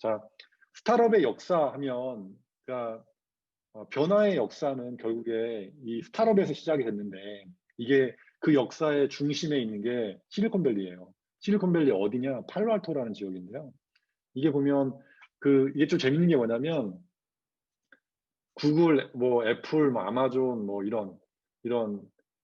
자, 스타트업의 역사 하면 그러니까 어, 변화의 역사는 결국에 이 스타트업에서 시작이 됐는데 이게 그 역사의 중심에 있는 게 실리콘밸리예요. 실리콘밸리 어디냐? 팔로알토라는 지역인데요. 이게 보면 그 이게 좀 재밌는 게 뭐냐면 구글, 뭐 애플, 뭐 아마존, 뭐 이런 이런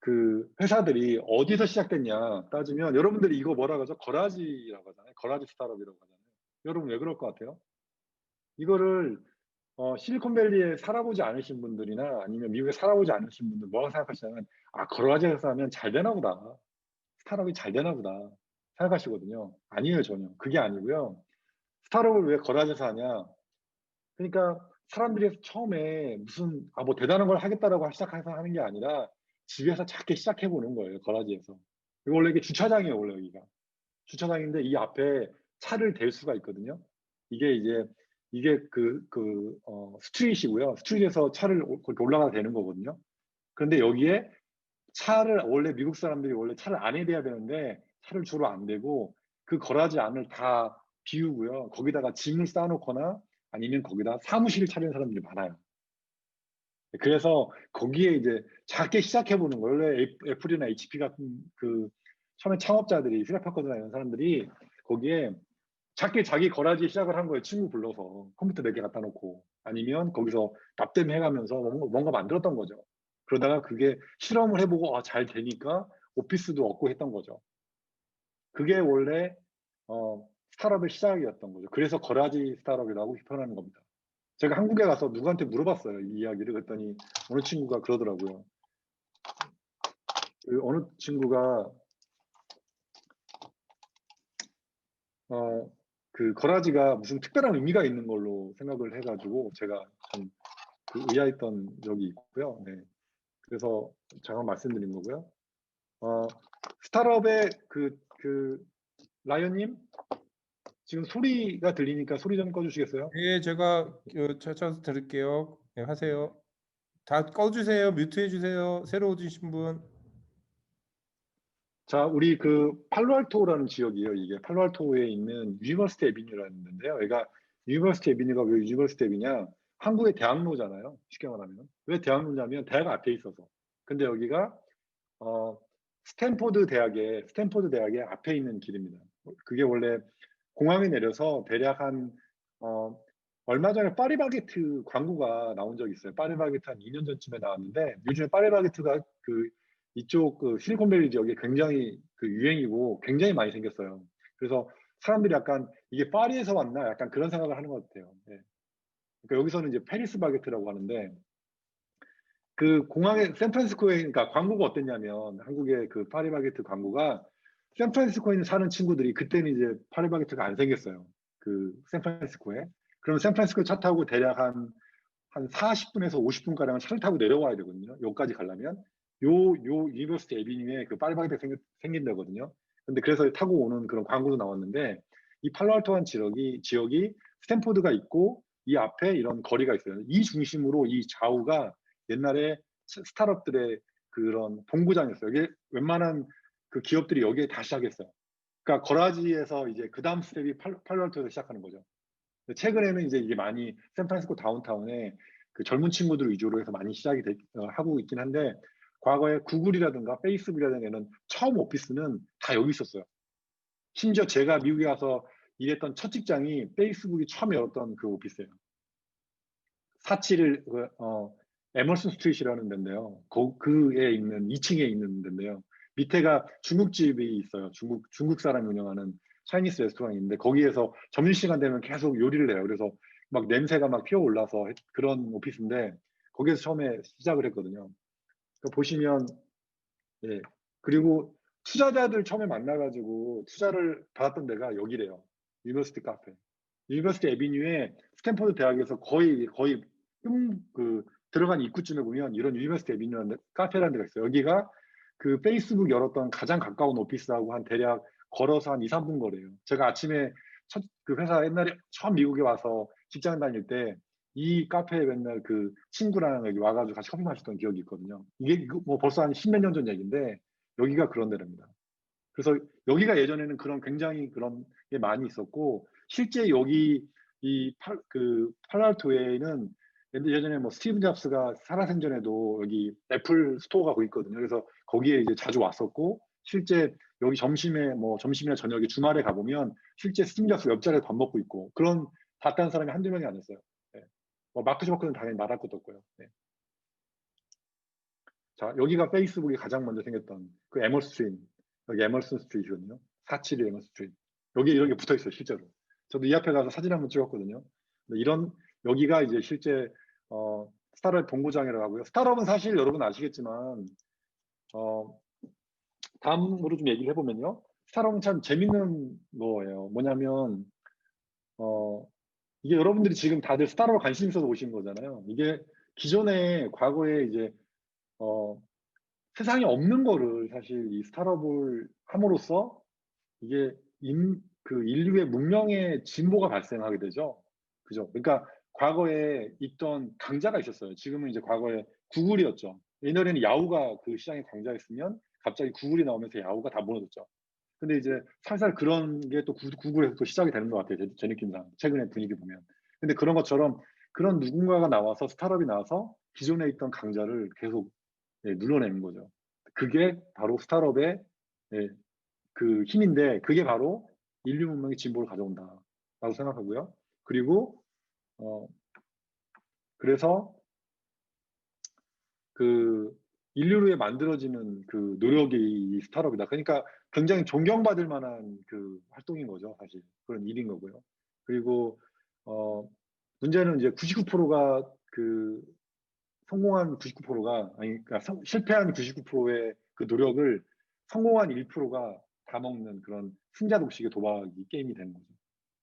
그 회사들이 어디서 시작됐냐 따지면 여러분들이 이거 뭐라 그러죠? 거라지라고 하잖아요. 거라지 스타트업이라고 하잖아요. 여러분 왜 그럴 것 같아요? 이거를 어, 실리콘밸리에 살아보지 않으신 분들이나 아니면 미국에 살아보지 않으신 분들 뭐라고 생각하시냐면 아 거라지에서 하면 잘 되나 보다. 스타트업이 잘 되나 보다 생각하시거든요. 아니에요 전혀. 그게 아니고요. 스타트업을 왜 거라지에서 하냐? 그러니까 사람들이 처음에 무슨 아 뭐 대단한 걸 하겠다라고 시작해서 하는 게 아니라 집에서 작게 시작해 보는 거예요 거라지에서. 이거 원래 이게 주차장이에요 원래 여기가. 주차장인데 이 앞에 차를 댈 수가 있거든요. 이게 이제 이게 그, 그, 어, 스트릿이고요. 스트릿에서 차를 올라가도 되는 거거든요. 그런데 여기에 차를, 원래 미국 사람들이 원래 차를 안에 대야 되는데 차를 주로 안 대고 그 거라지 안을 다 비우고요. 거기다가 짐을 쌓아놓거나 아니면 거기다 사무실을 차리는 사람들이 많아요. 그래서 거기에 이제 작게 시작해보는 거예요. 원래 애플이나 HP 같은 그 처음에 창업자들이 휴대파커드나 이런 사람들이 거기에 작게 자기 거라지 시작을 한 거예요. 친구 불러서 컴퓨터 몇개 갖다 놓고 아니면 거기서 답댐 해가면서 뭔가, 뭔가 만들었던 거죠. 그러다가 그게 실험을 해보고 아, 잘 되니까 오피스도 얻고 했던 거죠. 그게 원래 어, 스타트업의 시작이었던 거죠. 그래서 거라지 스타트업이라고 표현하는 겁니다. 제가 한국에 가서 누구한테 물어봤어요. 이 이야기를 그랬더니 어느 친구가 그러더라고요. 그 어느 친구가 어, 그 거라지가 무슨 특별한 의미가 있는 걸로 생각을 해가지고 제가 좀그 의아했던 적이 있고요. 네. 그래서 잠깐 말씀드린 거고요. 어, 스타트업의 그, 그, 라이언님? 지금 소리가 들리니까 소리 좀 꺼주시겠어요? 예, 제가 찾아서 들을게요. 네, 하세요. 다 꺼주세요. 뮤트 해주세요. 새로 오신 분. 자, 우리 그 팔로알토라는 지역이에요. 이게 팔로알토에 있는 유니버시티 에비뉴라는 데인데요. 얘가 유니버시티 에비뉴가 왜 유니버시티 에비냐? 한국의 대학로잖아요. 쉽게 말하면. 왜 대학로냐면 대학 앞에 있어서. 근데 여기가 어 스탠포드 대학의 스탠포드 대학의 앞에 있는 길입니다. 그게 원래 공항에 내려서 대략 한 어, 얼마 전에 파리바게트 광고가 나온 적이 있어요. 파리바게트 한 2년 전쯤에 나왔는데 요즘에 파리바게트가 그 이쪽 그 실리콘밸리 지역에 굉장히 그 유행이고 굉장히 많이 생겼어요. 그래서 사람들이 약간 이게 파리에서 왔나 약간 그런 생각을 하는 것 같아요. 네. 그러니까 여기서는 이제 페리스 바게트라고 하는데 그 공항에 샌프란시스코에 그러니까 광고가 어땠냐면 한국의 그 파리 바게트 광고가 샌프란시스코에 사는 친구들이 그때는 이제 파리 바게트가 안 생겼어요. 그 샌프란시스코에. 그러면 샌프란시스코 차 타고 대략 한, 한 40분에서 50분가량 차를 타고 내려와야 되거든요. 여기까지 가려면. 요, 요 유니버시티 에비뉴에 그 파리바게트 생, 생긴다거든요. 근데 그래서 타고 오는 그런 광고도 나왔는데 이 팔로알토한 지역이, 지역이 스탠포드가 있고 이 앞에 이런 거리가 있어요. 이 중심으로 이 좌우가 옛날에 스타트업들의 그런 본구장이었어요. 이게 웬만한 그 기업들이 여기에 다 시작했어요. 그러니까 거라지에서 이제 그 다음 스텝이 팔, 팔로알토에서 시작하는 거죠. 최근에는 이제 이게 많이 샌프란시스코 다운타운에 그 젊은 친구들 위주로 해서 많이 시작이 되, 어, 하고 있긴 한데 과거에 구글이라든가 페이스북이라든가 이런 처음 오피스는 다 여기 있었어요. 심지어 제가 미국에 가서 일했던 첫 직장이 페이스북이 처음 열었던 그 오피스예요. 47을 그, 어, 에머슨 스트릿이라는 데인데요. 그, 그에 있는 2층에 있는 데인데요. 밑에가 중국집이 있어요. 중국 중국 사람이 운영하는 차이니스 레스토랑인데 거기에서 점심 시간 되면 계속 요리를 해요. 그래서 막 냄새가 막 피어 올라서 그런 오피스인데 거기에서 처음에 시작을 했거든요. 그러니까 보시면 예 그리고 투자자들 처음에 만나가지고 투자를 받았던 데가 여기래요. 유니버시티 카페. 유니버시티 에비뉴에 스탠퍼드 대학에서 거의 거의 그 들어간 입구쯤에 보면 이런 유니버시티 에비뉴라는 카페라는 데가 있어요. 여기가 그 페이스북 열었던 가장 가까운 오피스하고 한 대략 걸어서 한 2, 3분 거래요. 제가 아침에 첫 그 회사 옛날에 처음 미국에 와서 직장 다닐 때 이 카페에 맨날 그 친구랑 여기 와가지고 같이 커피 마셨던 기억이 있거든요. 이게 그뭐 벌써 한 십몇 년 전 얘기인데 여기가 그런 데랍니다. 그래서 여기가 예전에는 그런 굉장히 그런 게 많이 있었고 실제 여기 이 팔, 그 팔랄토에는 예전에 뭐 스티브 잡스가 살아생전에도 여기 애플 스토어가 거기 있거든요. 그래서 거기에 이제 자주 왔었고 실제 여기 점심에 뭐 점심이나 저녁에 주말에 가보면 실제 스티브 잡스 옆자리에 밥 먹고 있고 그런 봤다는 사람이 한두 명이 아니었어요. 네. 뭐 마크 주버크는 당연히 말할 것도 없고요. 네. 자 여기가 페이스북이 가장 먼저 생겼던 그 에머스트림 여기 에머슨 스트리트거든요. 472 에머슨 스트리트. 여기 이런 게 붙어 있어요, 실제로. 저도 이 앞에 가서 사진 한번 찍었거든요. 이런 여기가 이제 실제 어, 스타트업 본고장이라고 하고요. 스타트업은 사실 여러분 아시겠지만 어, 다음으로 좀 얘기를 해보면요. 스타트업은 참 재밌는 거예요. 뭐냐면 어, 이게 여러분들이 지금 다들 스타트업 관심 있어서 오신 거잖아요. 이게 기존에 과거에 이제 어, 세상에 없는 거를 사실 이 스타트업을 함으로써 이게 인, 그 인류의 문명의 진보가 발생하게 되죠. 그죠? 그러니까 과거에 있던 강자가 있었어요. 지금은 이제 과거에 구글이었죠. 옛날에는 야후가 그 시장에 강자였으면 갑자기 구글이 나오면서 야후가 다 무너졌죠. 근데 이제 살살 그런 게 또 구글에서 또 시작이 되는 것 같아요. 제, 제 느낌상. 최근에 분위기 보면. 근데 그런 것처럼 그런 누군가가 나와서 스타트업이 나와서 기존에 있던 강자를 계속 예, 눌러내는 거죠. 그게 바로 스타트업의 예, 그 힘인데 그게 바로 인류 문명의 진보를 가져온다라고 생각하고요. 그리고 어 그래서 그 인류에 만들어지는 그 노력이 이 스타트업이다. 그러니까 굉장히 존경받을 만한 그 활동인 거죠, 사실 그런 일인 거고요. 그리고 어 문제는 이제 99%가 그 성공한 99%가 아니 그러니까 성, 실패한 99%의 그 노력을 성공한 1%가 다 먹는 그런 승자 독식의 도박이 게임이 되는 거죠.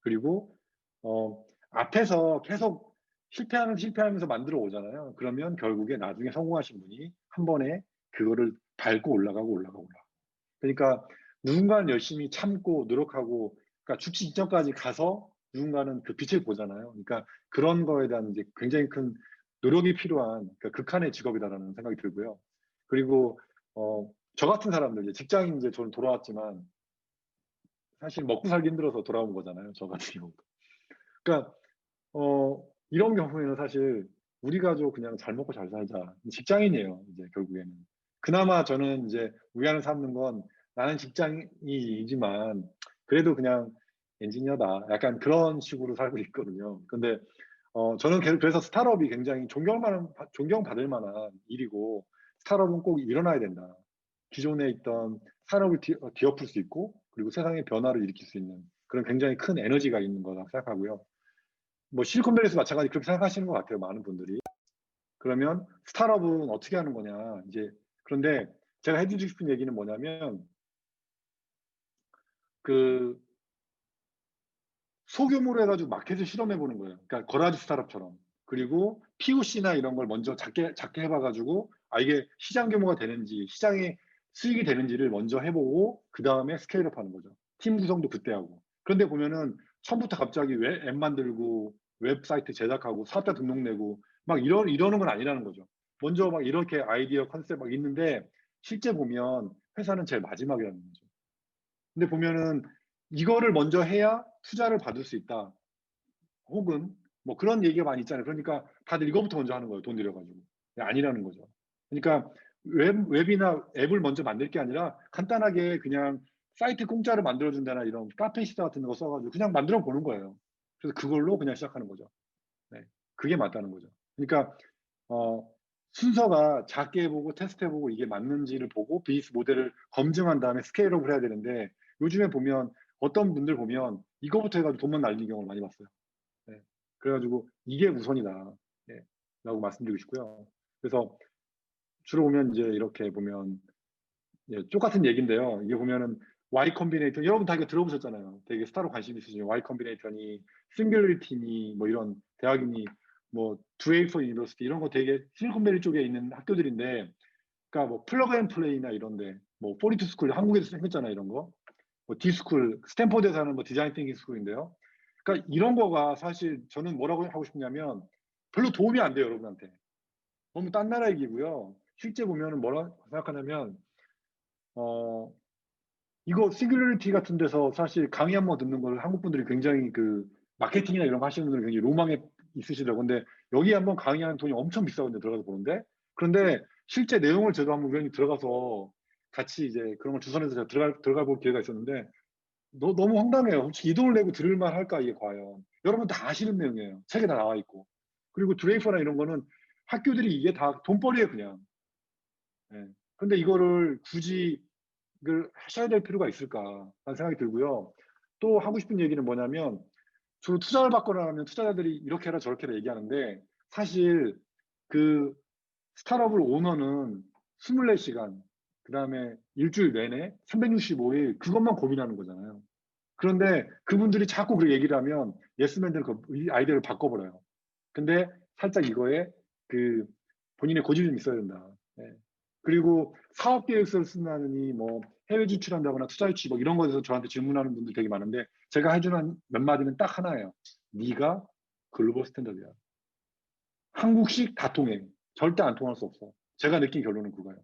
그리고 어 앞에서 계속 실패하면 실패하면서 만들어 오잖아요. 그러면 결국에 나중에 성공하신 분이 한 번에 그거를 밟고 올라가고 올라가고 올라가고. 그러니까 누군가는 열심히 참고 노력하고 그러니까 죽기 직전까지 가서 누군가는 그 빛을 보잖아요. 그러니까 그런 거에 대한 이제 굉장히 큰 노력이 필요한 그러니까 극한의 직업이다라는 생각이 들고요. 그리고 어, 저 같은 사람들 이제 직장인 이제 저는 돌아왔지만 사실 먹고 살기 힘들어서 돌아온 거잖아요. 저 같은 경우도. 그러니까 어, 이런 경우에는 사실 우리 가족 그냥 잘 먹고 잘 살자. 직장인이에요. 이제 결국에는. 그나마 저는 이제 위안을 삼는 건 나는 직장인이지만 그래도 그냥 엔지니어다. 약간 그런 식으로 살고 있거든요. 근데 어, 저는 그래서 스타트업이 굉장히 존경만, 존경받을 만한 일이고, 스타트업은 꼭 일어나야 된다. 기존에 있던 산업을 뒤, 어, 뒤엎을 수 있고, 그리고 세상의 변화를 일으킬 수 있는 그런 굉장히 큰 에너지가 있는 거라고 생각하고요. 뭐 실리콘밸리에서 마찬가지 그렇게 생각하시는 것 같아요. 많은 분들이. 그러면 스타트업은 어떻게 하는 거냐. 이제, 그런데 제가 해드리고 싶은 얘기는 뭐냐면, 그, 소규모로 해가지고 마켓을 실험해 보는 거예요. 그러니까 거라지 스타트업처럼. 그리고 POC나 이런 걸 먼저 작게 작게 해봐가지고 아 이게 시장 규모가 되는지 시장에 수익이 되는지를 먼저 해보고 그 다음에 스케일업 하는 거죠. 팀 구성도 그때 하고. 그런데 보면은 처음부터 갑자기 웹, 앱 만들고 웹사이트 제작하고 사업자 등록 내고 막 이러, 이러는 건 아니라는 거죠. 먼저 막 이렇게 아이디어 컨셉 막 있는데 실제 보면 회사는 제일 마지막이라는 거죠. 근데 보면은 이거를 먼저 해야 투자를 받을 수 있다. 혹은 뭐 그런 얘기가 많이 있잖아요. 그러니까 다들 이거부터 먼저 하는 거예요. 돈 들여가지고. 아니라는 거죠. 그러니까 웹, 웹이나 앱을 먼저 만들 게 아니라 간단하게 그냥 사이트 공짜로 만들어준다나 이런 카페 시다 같은 거 써가지고 그냥 만들어 보는 거예요. 그래서 그걸로 그냥 시작하는 거죠. 네. 그게 맞다는 거죠. 그러니까, 어, 순서가 작게 해보고 테스트 해보고 이게 맞는지를 보고 비즈니스 모델을 검증한 다음에 스케일업을 해야 되는데 요즘에 보면 어떤 분들 보면 이거부터 해가지고 돈만 날리는 경우를 많이 봤어요. 네. 그래가지고 이게 우선이다. 네. 라고 말씀드리고 싶고요. 그래서 주로 보면 이제 이렇게 보면 예, 똑같은 얘기인데요. 이게 보면은 Y 컴비네이터 여러분 다 이거 들어보셨잖아요. 되게 스타로 관심 있으시죠. Y 컴비네이터니 싱글리티니 뭐 이런 대학이니 뭐 두에이퍼 유니버시티 이런 거 되게 실리콘밸리 쪽에 있는 학교들인데 그러니까 뭐 플러그 앤 플레이나 이런데 뭐 포리투 스쿨 한국에서 생겼잖아요 이런 거. 뭐 디스쿨, 스탠포드에서 하는 뭐 디자인 띵킹 스쿨인데요. 그러니까 이런 거가 사실 저는 뭐라고 하고 싶냐면 별로 도움이 안 돼요, 여러분한테. 너무 딴 나라 얘기고요. 실제 보면은 뭐라 생각하냐면 어 이거 시귤리티 같은 데서 사실 강의 한 번 듣는 걸 한국 분들이 굉장히 그 마케팅이나 이런 거 하시는 분들은 굉장히 로망에 있으시더라고요. 근데 여기 한번 강의하는 돈이 엄청 비싸거든요. 들어가서 보는데. 그런데 실제 내용을 저도 한번 우연히 들어가서 같이 이제 그런 걸 주선해서 제가 들어가, 들어가 볼 기회가 있었는데 너, 너무 황당해요. 솔직히 이 돈을 내고 들을 만 할까 이게 과연. 여러분 다 아시는 내용이에요. 책에 다 나와 있고. 그리고 드레이퍼나 이런 거는 학교들이 이게 다 돈벌이에요 그냥. 예. 근데 이거를 굳이 이걸 하셔야 될 필요가 있을까 하는 생각이 들고요. 또 하고 싶은 얘기는 뭐냐면 주로 투자를 받거나 하면 투자자들이 이렇게 해라 저렇게 해라 얘기하는데 사실 그 스타트업을 오너는 24시간 그 다음에 일주일 내내 365일 그것만 고민하는 거잖아요. 그런데 그분들이 자꾸 그렇게 얘기를 하면 예스맨들은 그 아이디어를 바꿔버려요. 근데 살짝 이거에 그 본인의 고집이 좀 있어야 된다. 예. 그리고 사업 계획서를 쓴다느니 뭐 해외 진출한다거나 투자 유치 뭐 이런 거에 대해서 저한테 질문하는 분들 되게 많은데 제가 해주는 몇 마디는 딱 하나예요. 네가 글로벌 스탠다드야. 한국식 다 통해. 절대 안 통할 수 없어. 제가 느낀 결론은 그거예요.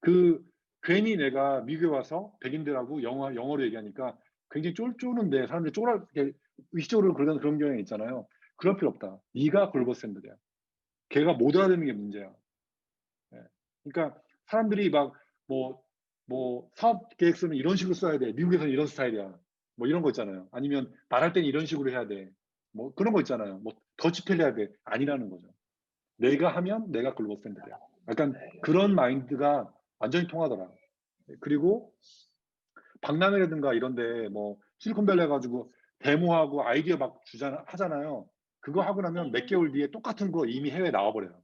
그 괜히 내가 미국에 와서 백인들하고 영어 영어로 얘기하니까 굉장히 쫄쫄는데 사람들이 쫄아 의식적으로 그런 그런 경향이 있잖아요. 그럴 필요 없다. 네가 글로벌 스탠다드야. 걔가 못 알아듣는 게 문제야. 예. 그러니까 사람들이 막 뭐 뭐 사업 계획서는 이런 식으로 써야 돼. 미국에서는 이런 스타일이야. 뭐 이런 거 있잖아요. 아니면 말할 때는 이런 식으로 해야 돼. 뭐 그런 거 있잖아요. 뭐 더치펠 해야 돼. 아니라는 거죠. 내가 하면 내가 글로벌 스탠다드야. 약간 그런 마인드가 완전히 통하더라. 그리고 박람회라든가 이런데 뭐 실리콘밸리 해가지고 데모하고 아이디어 막 주잖아 하잖아요. 그거 하고 나면 몇 개월 뒤에 똑같은 거 이미 해외에 나와버려요.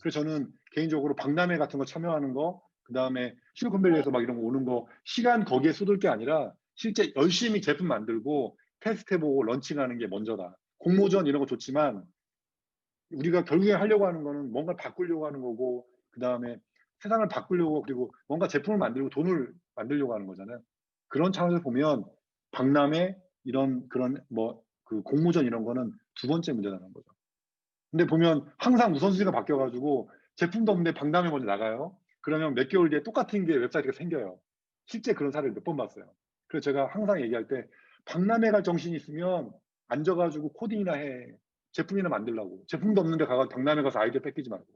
그래서 저는 개인적으로 박람회 같은 거 참여하는 거, 그 다음에 실리콘밸리에서 막 이런 거 오는 거 시간 거기에 쏟을 게 아니라 실제 열심히 제품 만들고 테스트해보고 런칭하는 게 먼저다. 공모전 이런 거 좋지만 우리가 결국에 하려고 하는 거는 뭔가 바꾸려고 하는 거고 그 다음에 세상을 바꾸려고 그리고 뭔가 제품을 만들고 돈을 만들려고 하는 거잖아요. 그런 차원에서 보면 박람회 이런 그런 뭐 그 공모전 이런 거는 두 번째 문제라는 거죠. 근데 보면 항상 우선순위가 바뀌어가지고 제품도 없는데 박람회 먼저 나가요. 그러면 몇 개월 뒤에 똑같은 게 웹사이트가 생겨요. 실제 그런 사례를 몇 번 봤어요. 그래서 제가 항상 얘기할 때 박람회 갈 정신이 있으면 앉아가지고 코딩이나 해. 제품이나 만들라고. 제품도 없는데 가서 박람회 가서 아이디어 뺏기지 말고.